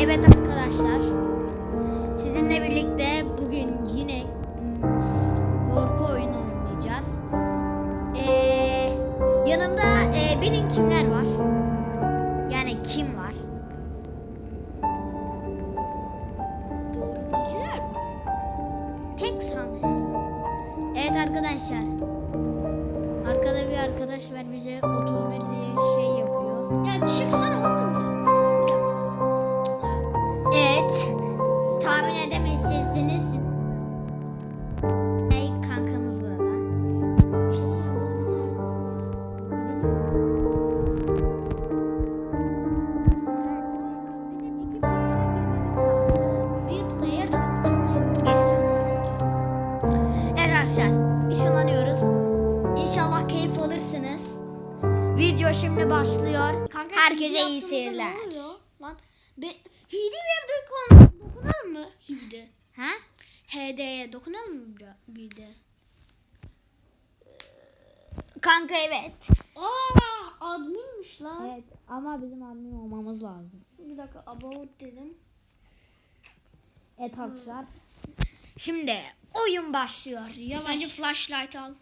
Evet arkadaşlar. Sizinle birlikte bugün Herkese hile iyi seyirler. Lan be, Hidi bir dokun, dokunalım mı? Hidi. Ha? HD'ye dokunalım mı bir- bir de? Kanka evet. Aa adminmiş lan. Evet ama bizim admin olmamız lazım. Bir dakika about dedim. Evet arkadaşlar. Şimdi oyun başlıyor. Yavaş. Bence flashlight al.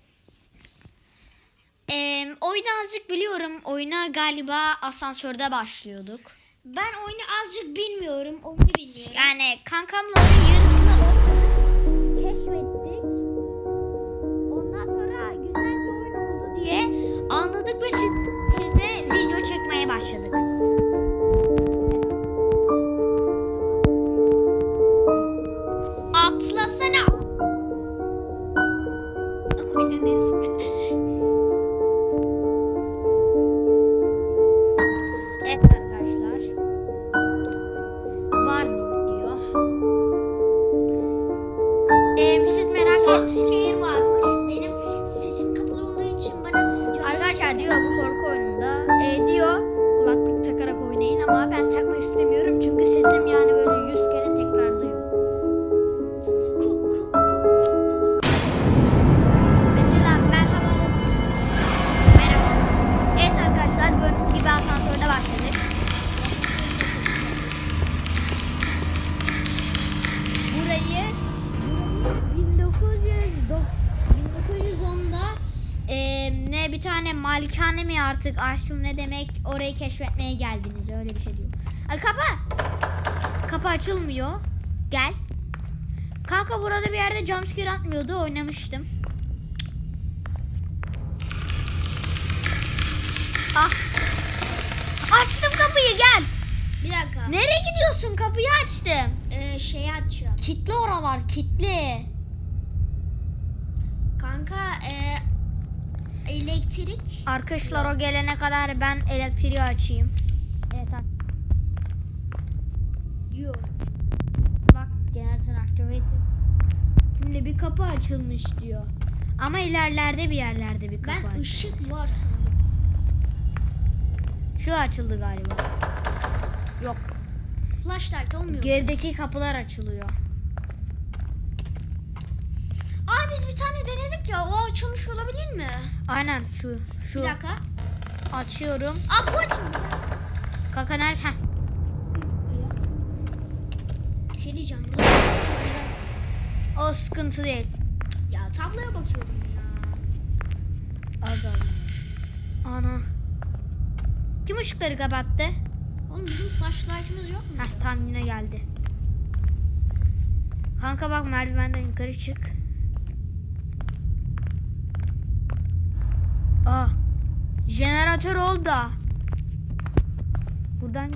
Ee, oyunu azıcık biliyorum. Oyuna galiba asansörde başlıyorduk. Ben oyunu azıcık bilmiyorum. Oyunu bilmiyorum. Yani kankamla oyunun yarısını keşfettik. Ondan sonra güzel bir oyun oldu diye anladık ve siz, sizde video çekmeye başladık. Atlasana. Oyunun ismi. Evet arkadaşlar. Warning diyor. Ee, siz merak et. Malikane mi artık açtım ne demek orayı keşfetmeye geldiniz öyle bir şey diyor. Ay kapı. Kapı açılmıyor. Gel. Kanka burada bir yerde jumpscare atmıyordu oynamıştım. Ah. Açtım kapıyı gel. Bir dakika. Nereye gidiyorsun? Kapıyı açtım. Ee, şeyi açacağım. Kitli oralar kitli. Kanka ee, elektrik. Arkadaşlar o gelene kadar ben elektriği açayım. Evet bak. Yok. Bak generator activated. Şimdi bir kapı açılmış diyor. Ama ilerlerde bir yerlerde bir kapı Ben açılmış. ışık var sandım. Şu açıldı galiba. Yok. Flashlight olmuyor. Gerideki kapılar açılıyor. Aa biz bir tane denedik ya. O açılmış olabilir mi? Aynen şu. Şu. Bir dakika. Açıyorum. Aa bu açıldı. Kanka nerede? Heh. Bir şey diyeceğim. Burada çok güzel. O sıkıntı değil. Ya tabloya bakıyorum ya. Aga. Ana. Kim ışıkları kapattı? Oğlum bizim flashlight'ımız yok mu? Heh tam yine geldi. Kanka bak merdivenden yukarı çık. Aa. Jeneratör oldu. Buradan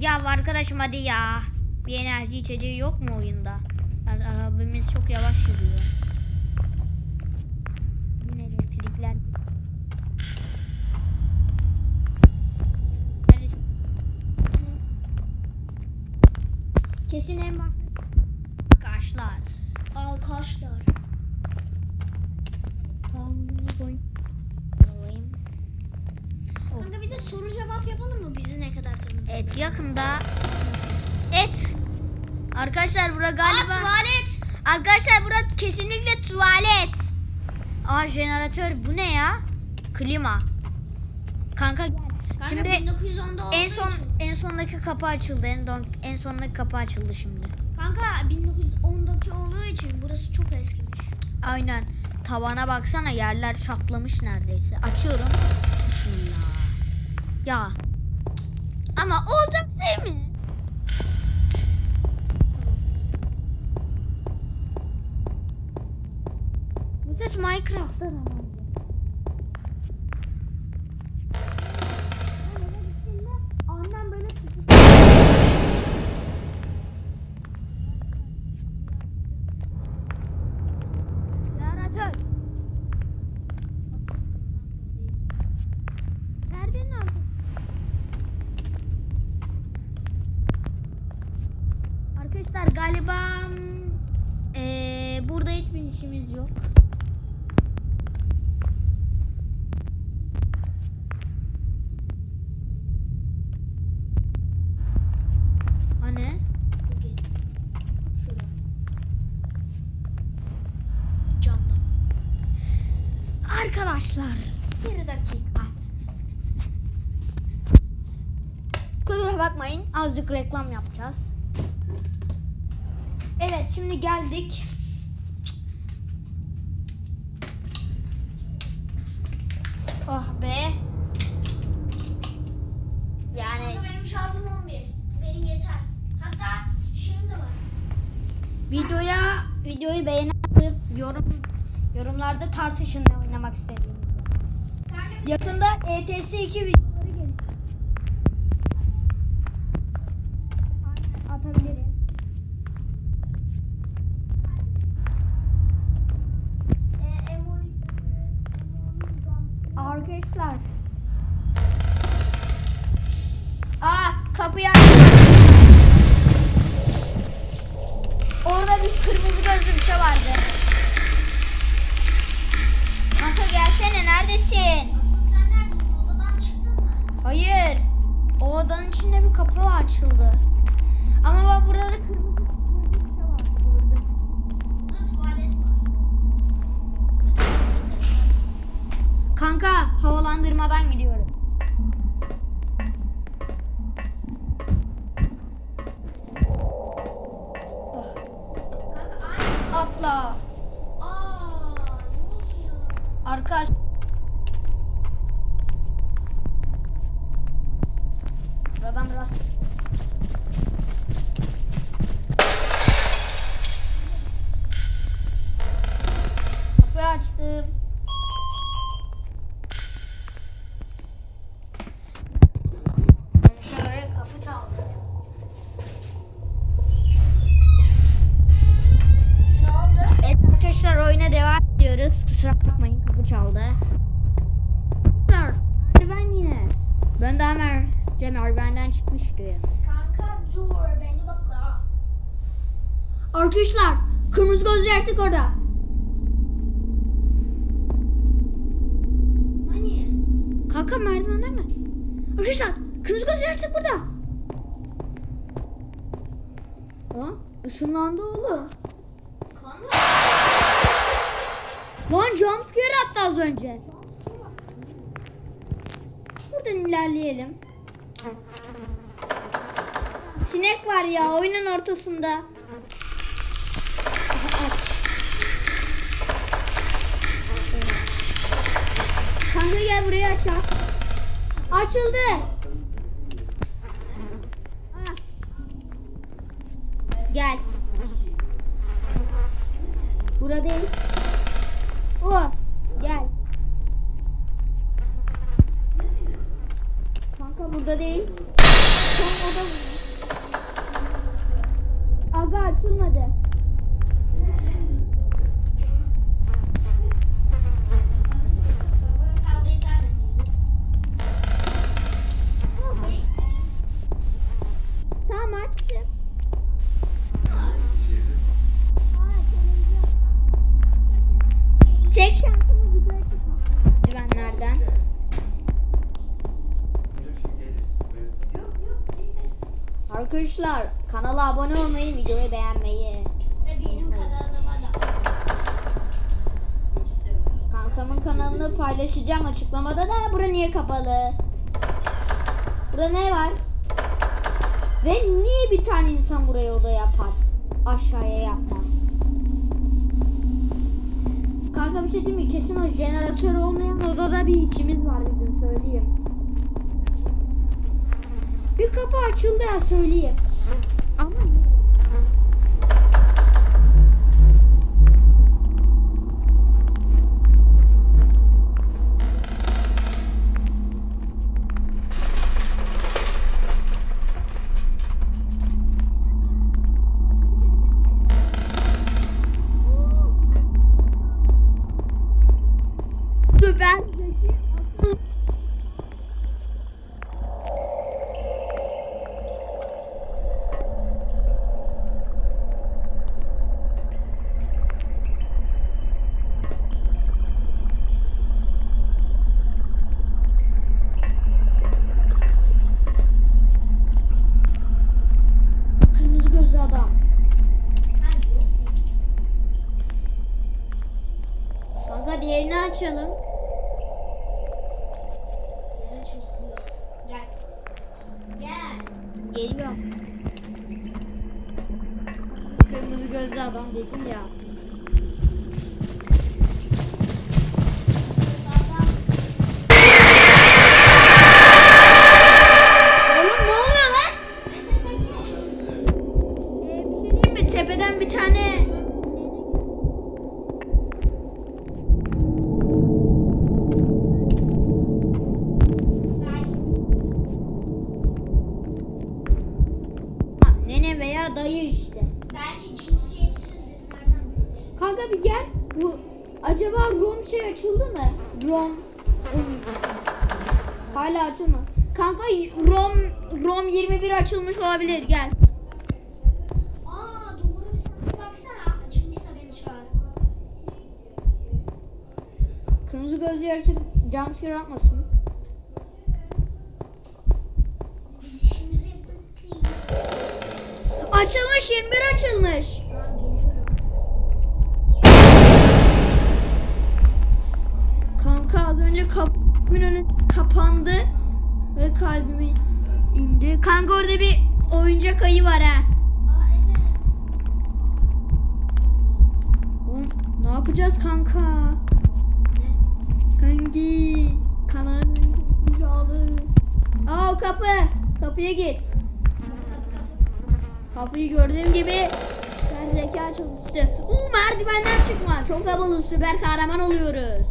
Ya arkadaşım hadi ya. Bir enerji içeceği yok mu oyunda? Yani arabamız çok yavaş yürüyor. Yine elektrikler. Kesin en var. Arkadaşlar. Arkadaşlar. Tamam, bunu soru cevap yapalım mı bizi ne kadar tanıdın? Evet yakında. Et. Arkadaşlar bura Aa galiba. tuvalet. Arkadaşlar bura kesinlikle tuvalet. Aa jeneratör bu ne ya? Klima. Kanka gel. Kanka Şimdi 1910'da olduğu en son için. en sondaki kapı açıldı. En, don, en sondaki kapı açıldı şimdi. Kanka 1910'daki olduğu için burası çok eskimiş. Aynen. Tavana baksana yerler çatlamış neredeyse. Açıyorum. Bismillah. Ya. Ama olacak değil mi? Bu ses Minecraft'ta da galiba eee burada hiçbir işimiz yok. Şurada. Camda. Arkadaşlar bir dakika. Kusura bakmayın azıcık reklam yapacağız. Evet şimdi geldik. Oh be. Yani benim şarjım 11. Benim yeter. Hatta şeyim de var. videoya videoyu beğenip yorum yorumlarda tartışın ne oynamak istediğinizi. Yakında ETS 2 videoları gelecek. Atabilirim. Arkadaşlar. Aa kapıyı Arkadaş. Buradan biraz. Kapıyı açtım. Şöyle kapı çaldı. Ne oldu? Evet arkadaşlar oyuna devam ediyoruz. Kusura bakmayın kapı çaldı. Merdiven yine. Ben daha mer merdivenden çıkmıştım. Kanka dur beni bakla. Arkadaşlar kırmızı gözlü yersek orada. Hani? Kanka merdivenden gel. Arkadaşlar kırmızı gözlü yersek burada. Ha? Işınlandı oğlum. Kanka. Lan jumpscare attı az önce. Buradan ilerleyelim. Sinek var ya oyunun ortasında. Aha. Kanka gel buraya aç. ha. Açıldı. Gel. Burada değil. O. Gel. Kanka burada değil. Arkadaşlar kanala abone olmayı, videoyu beğenmeyi. Ve benim kanalıma da. Kankamın kanalını paylaşacağım açıklamada da bura niye kapalı? Burada ne var? Ve niye bir tane insan buraya oda yapar? Aşağıya yapmaz. Kanka bir şey diyeyim mi? Kesin o jeneratör olmayan odada bir içimiz var bizim söyleyeyim. Bir kapı açıldı ya söyleyeyim. Kanka Rom Rom 21 açılmış olabilir. Gel. Aa doğru bir sen baksana. Açılmışsa beni çağır. Kırmızı gözlü açıp jumpscare atmasın. Biz. Açılmış 21 açılmış. Kanka az önce kapımın önü kapandı ve kalbimi indi. Kanka orada bir oyuncak ayı var ha. Aa evet. Ne yapacağız kanka? Ne? Kanki. Kanalın kucağı. Aa o kapı. Kapıya git. Kapı kapı. Kapıyı gördüğüm gibi ben zeka çalıştı. Uuu merdivenden çıkma. Çok havalı süper kahraman oluyoruz.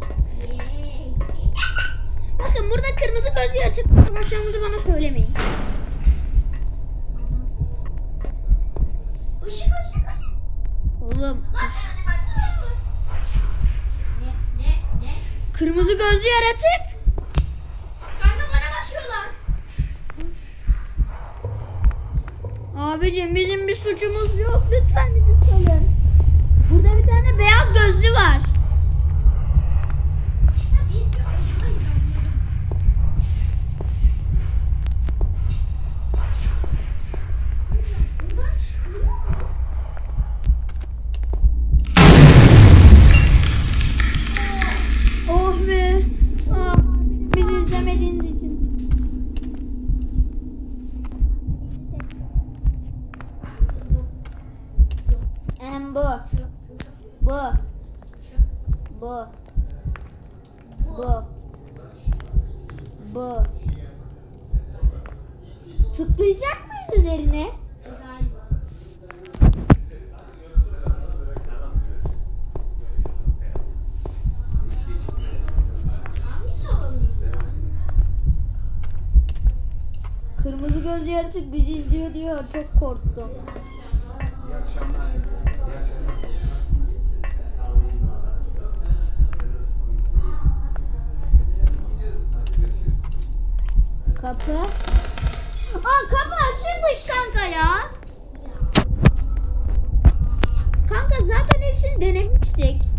Bakın burada kırmızı gözlü açık savaşacağımızı bana söylemeyin. Işık ışık ışık. Oğlum. Ne ne ne? kırmızı gözlü yaratık. Kanka bana bakıyorlar. Abicim bizim bir suçumuz yok. Lütfen bizi salın. Burada bir tane beyaz gözlü var. Bu. Bu. Tıklayacak mıyız üzerine? Kırmızı gözlü yaratık bizi izliyor diyor. Çok korktum. İyi akşamlar. İyi akşamlar. Kapı. Aa kapı açılmış kanka ya. Kanka zaten hepsini denemiştik.